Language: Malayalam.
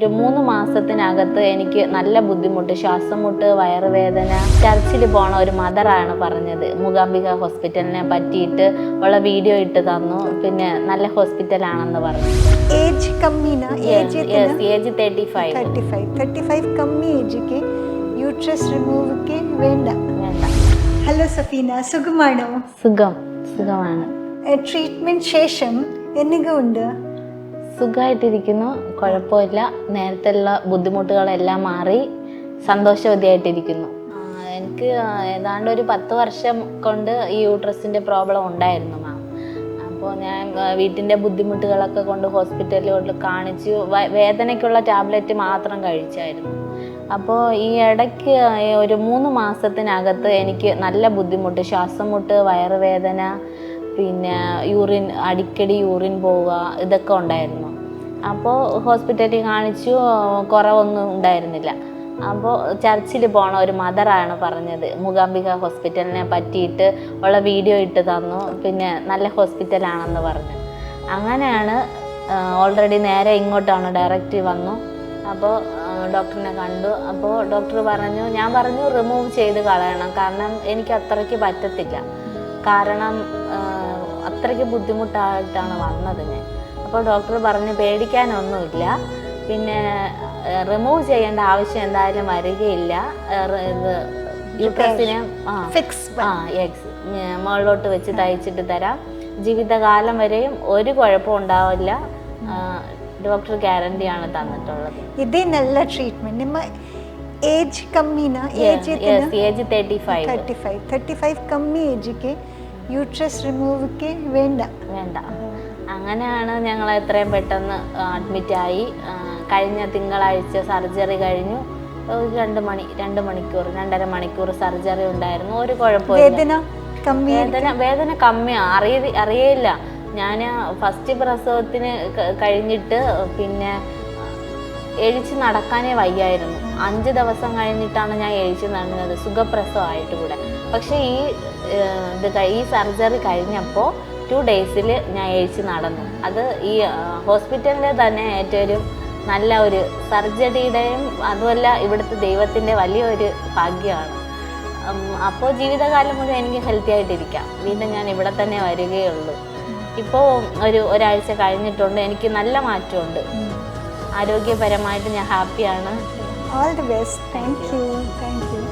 ഒരു മൂന്ന് മാസത്തിനകത്ത് എനിക്ക് നല്ല ബുദ്ധിമുട്ട് ശ്വാസം മുട്ട് വയറുവേദന ചർച്ചിൽ പോണ ഒരു മദറാണ് പറഞ്ഞത്. മൂകാംബിക ഹോസ്പിറ്റലിനെ പറ്റിയിട്ട് ഉള്ള വീഡിയോ ഇട്ട് തന്നു. പിന്നെ നല്ല ഹോസ്പിറ്റൽ ആണെന്ന് പറഞ്ഞു. ഏജ് ഏജ് കമ്മി യൂട്രസ് റിമൂവ് വേണ്ട. വേണ്ട. ഹലോ സഫീന സുഖമാണോ? സുഖം സുഖമാണ്. ട്രീറ്റ്മെന്റ് ശേഷം എന്നുക ഉണ്ട് സുഖമായിട്ടിരിക്കുന്നു കുഴപ്പമില്ല. നേരത്തെ നേരത്തെയുള്ള ബുദ്ധിമുട്ടുകളെല്ലാം മാറി സന്തോഷവതിയായിട്ടിരിക്കുന്നു. എനിക്ക് ഏതാണ്ട് ഒരു പത്ത് വർഷം കൊണ്ട് ഈ യൂട്രസിന്റെ പ്രോബ്ലം ഉണ്ടായിരുന്നു മാം. അപ്പോൾ ഞാൻ വീട്ടിന്റെ ബുദ്ധിമുട്ടുകളൊക്കെ കൊണ്ട് ഹോസ്പിറ്റലിൽ കൊണ്ട് കാണിച്ചു. വേദനയ്ക്കുള്ള ടാബ്ലറ്റ് മാത്രം കഴിച്ചായിരുന്നു. അപ്പോൾ ഈ ഇടയ്ക്ക് ഒരു മൂന്ന് മാസത്തിനകത്ത് എനിക്ക് നല്ല ബുദ്ധിമുട്ട്. ശ്വാസം മുട്ട് വയറുവേദന പിന്നെ യൂറിൻ അടിക്കടി യൂറിൻ പോവുക ഇതൊക്കെ ഉണ്ടായിരുന്നു. അപ്പോൾ ഹോസ്പിറ്റലിൽ കാണിച്ചു കുറവൊന്നും ഉണ്ടായിരുന്നില്ല. അപ്പോൾ ചർച്ചിൽ പോണ ഒരു മദറാണ് പറഞ്ഞത് മൂകാംബിക ഹോസ്പിറ്റലിനെ പറ്റിയിട്ട് ഉള്ള വീഡിയോ ഇട്ട് തന്നു പിന്നെ നല്ല ഹോസ്പിറ്റലാണെന്ന് പറഞ്ഞു. അങ്ങനെയാണ് ഓൾറെഡി നേരെ ഇങ്ങോട്ടാണ് ഡയറക്റ്റ് വന്നു. അപ്പോൾ ഡോക്ടറിനെ കണ്ടു. അപ്പോൾ ഡോക്ടർ പറഞ്ഞു ഞാൻ പറഞ്ഞു റിമൂവ് ചെയ്ത് കളയണം കാരണം എനിക്ക് അത്രയ്ക്ക് പറ്റത്തില്ല. കാരണം അത്രയ്ക്ക് ബുദ്ധിമുട്ടായിട്ടാണ് വന്നത് ഞാൻ. അപ്പോൾ ഡോക്ടർ പറഞ്ഞു പേടിക്കാനൊന്നുമില്ല. പിന്നെ റിമൂവ് ചെയ്യേണ്ട ആവശ്യം എന്തായാലും വരികയില്ല. ഇത് ആ എക്സ് മുകളിലോട്ട് വെച്ച് തയ്ച്ചിട്ട് തരാം. ജീവിതകാലം വരെയും ഒരു കുഴപ്പം ഉണ്ടാവില്ല. ഡോക്ടർ ഗ്യാരണ്ടിയാണ് തന്നിട്ടുള്ളത്. ഇതേ നല്ല ട്രീറ്റ്മെന്റ് ഏജ് ഏജ് ഏജ് കമ്മി age thirty five thirty five thirty five ಕಮ್ಮಿ യൂട്രസ് റിമൂവ് വേണ്ട. വേണ്ട. അങ്ങനെയാണ് ഞങ്ങൾ എത്രയും പെട്ടെന്ന് അഡ്മിറ്റായി കഴിഞ്ഞ തിങ്കളാഴ്ച സർജറി കഴിഞ്ഞു. ഒരു രണ്ട് മണി രണ്ട് മണിക്കൂർ രണ്ടര മണിക്കൂർ സർജറി ഉണ്ടായിരുന്നു. ഒരു കുഴപ്പമില്ല വേദന വേദന കമ്മിയാണ് അറിയ അറിയയില്ല. ഞാൻ ഫസ്റ്റ് പ്രസവത്തിന് കഴിഞ്ഞിട്ട് പിന്നെ എഴിച്ച് നടക്കാനേ വയ്യായിരുന്നു. അഞ്ച് ദിവസം കഴിഞ്ഞിട്ടാണ് ഞാൻ എഴിച്ച് നടന്നത്. സുഖപ്രസവമായിട്ട് കൂടെ. പക്ഷേ ഈ ഇത് ഈ സർജറി കഴിഞ്ഞപ്പോൾ ടു ഡേയ്സിൽ ഞാൻ എഴുതി നടന്നു. അത് ഈ ഹോസ്പിറ്റലിൽ തന്നെ ഏറ്റവും നല്ല ഒരു സർജറിയുടെയും അതുമല്ല ഇവിടുത്തെ ദൈവത്തിന്റെ വലിയൊരു ഭാഗ്യമാണ്. അപ്പോൾ ജീവിതകാലം മുഴുവൻ എനിക്ക് ഹെൽത്തി ആയിട്ടിരിക്കാം. വീണ്ടും ഞാൻ ഇവിടെ തന്നെ വരികയുള്ളൂ. ഇപ്പോൾ ഒരു ഒരാഴ്ച കഴിഞ്ഞിട്ടുണ്ട്. എനിക്ക് നല്ല മാറ്റമുണ്ട്. ആരോഗ്യപരമായിട്ട് ഞാൻ ഹാപ്പിയാണ് all the best thank you thank you